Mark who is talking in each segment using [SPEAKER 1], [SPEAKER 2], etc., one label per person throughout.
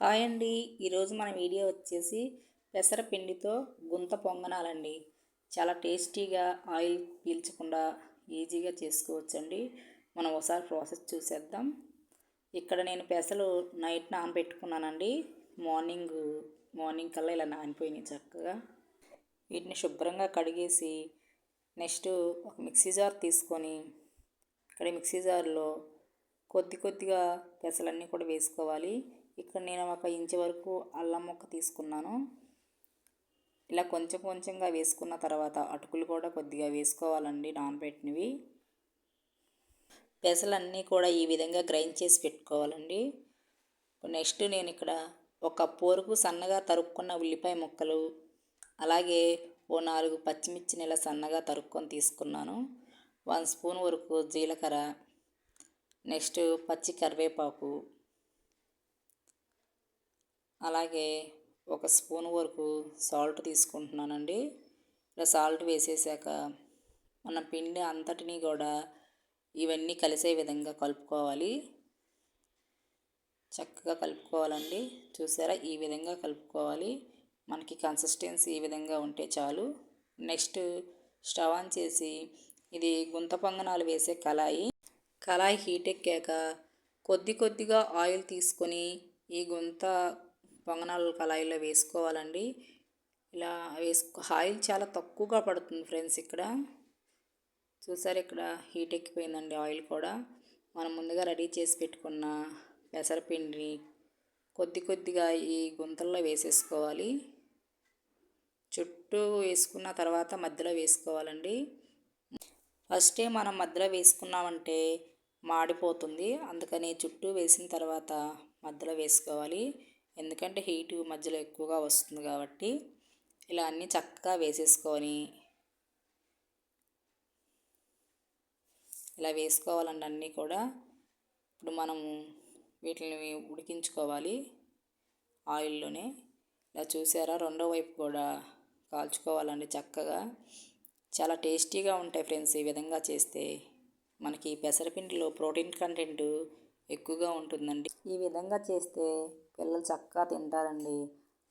[SPEAKER 1] Hi అండి. ఈరోజు మన వీడియో వచ్చేసి పెసరపిండితో గుంత పొంగనాలండి. చాలా టేస్టీగా ఆయిల్ పీల్చకుండా ఈజీగా చేసుకోవచ్చండి. మనం ఒకసారి ప్రాసెస్ చూసేద్దాం. ఇక్కడ నేను పెసలు నైట్ నానబెట్టుకున్నానండి. మార్నింగ్ మార్నింగ్ కల్లా ఇలా నానిపోయినాయి చక్కగా. వీటిని శుభ్రంగా కడిగేసి నెక్స్ట్ ఒక మిక్సీ జార్ తీసుకొని ఇక్కడ మిక్సీ జార్లో కొద్ది కొద్దిగా పెసలన్నీ కూడా వేసుకోవాలి. ఇక్కడ నేను ఒక ఇంచు వరకు అల్లం ముక్క తీసుకున్నాను. ఇలా కొంచెం కొంచెంగా వేసుకున్న తర్వాత అటుకులు కూడా కొద్దిగా వేసుకోవాలండి నానబెట్టినవి. పెసలన్నీ కూడా ఈ విధంగా గ్రైండ్ చేసి పెట్టుకోవాలండి. నెక్స్ట్ నేను ఇక్కడ ఒక పోరుకు సన్నగా తరుక్కున్న ఉల్లిపాయ ముక్కలు అలాగే ఓ నాలుగు పచ్చిమిర్చి నెల సన్నగా తరుక్కొని తీసుకున్నాను. వన్ స్పూన్ వరకు జీలకర్ర నెక్స్ట్ పచ్చి కరివేపాకు అలాగే ఒక స్పూన్ వరకు సాల్ట్ తీసుకుంటున్నానండి. ఇలా సాల్ట్ వేసేసాక మన పిండి అంతటినీ కూడా ఇవన్నీ కలిసే విధంగా కలుపుకోవాలి. చక్కగా కలుపుకోవాలండి. చూసారా? ఈ విధంగా కలుపుకోవాలి. మనకి కన్సిస్టెన్సీ ఈ విధంగా ఉంటే చాలు. నెక్స్ట్ స్టవ్ ఆన్ చేసి ఇది గుంత పొంగనాలు వేసే కళాయి. కళాయి హీట్ ఎక్కాక కొద్ది కొద్దిగా ఆయిల్ తీసుకొని ఈ గుంత పొంగనాలు కళాయిలో వేసుకోవాలండి. ఇలా వేసుకో ఆయిల్ చాలా తక్కువగా పడుతుంది ఫ్రెండ్స్ ఇక్కడ. చూసారు ఇక్కడ హీట్ ఎక్కిపోయిందండి ఆయిల్ కూడా. మనం ముందుగా రెడీ చేసి పెట్టుకున్న పెసరపిండిని కొద్ది కొద్దిగా ఈ గుంతల్లో వేసేసుకోవాలి. చుట్టూ వేసుకున్న తర్వాత మధ్యలో వేసుకోవాలండి. ఫస్టే మనం మధ్యలో వేసుకున్నామంటే మాడిపోతుంది. అందుకని చుట్టూ వేసిన తర్వాత మధ్యలో వేసుకోవాలి. ఎందుకంటే హీట్ మధ్యలో ఎక్కువగా వస్తుంది కాబట్టి ఇలా అన్నీ చక్కగా వేసేసుకొని ఇలా వేసుకోవాలండి అన్నీ కూడా ఇప్పుడు మనము వీటిని ఉడికించుకోవాలి ఆయిల్లోనే. ఇలా చూసారా? రెండో వైపు కూడా కాల్చుకోవాలండి చక్కగా. చాలా టేస్టీగా ఉంటాయి ఫ్రెండ్స్ ఈ విధంగా చేస్తే. మనకి పెసరపిండిలో ప్రోటీన్ కంటెంట్ ఎక్కువగా ఉంటుందండి. ఈ విధంగా చేస్తే పిల్లలు చక్కగా తింటారండి.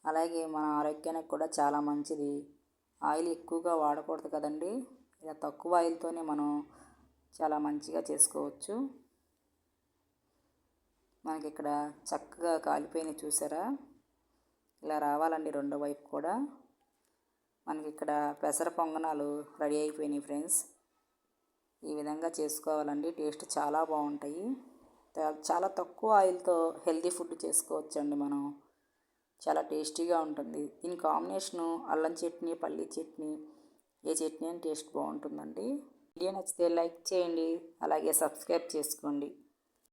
[SPEAKER 1] అలాగే మన ఆరోగ్యానికి కూడా చాలా మంచిది. ఆయిల్ ఎక్కువగా వాడకూడదు కదండి. ఇలా తక్కువ ఆయిల్తోనే మనం చాలా మంచిగా చేసుకోవచ్చు. మనకి ఇక్కడ చక్కగా కాలిపోయిన చూసారా? ఇలా రావాలండి రెండో వైపు కూడా. మనకి ఇక్కడ పెసర పొంగనాలు రెడీ అయిపోయినాయి ఫ్రెండ్స్. ఈ విధంగా చేసుకోవాలండి. టేస్ట్ చాలా బాగుంటాయి. చాలా తక్కువ ఆయిల్తో హెల్తీ ఫుడ్ చేసుకోవచ్చండి మనం. చాలా టేస్టీగా ఉంటుంది. దీని కాంబినేషను అల్లం చట్నీ పల్లీ చట్నీ ఏ చట్నీ అని టేస్ట్ బాగుంటుందండి. వీడియో నచ్చితే లైక్ చేయండి అలాగే సబ్స్క్రైబ్ చేసుకోండి.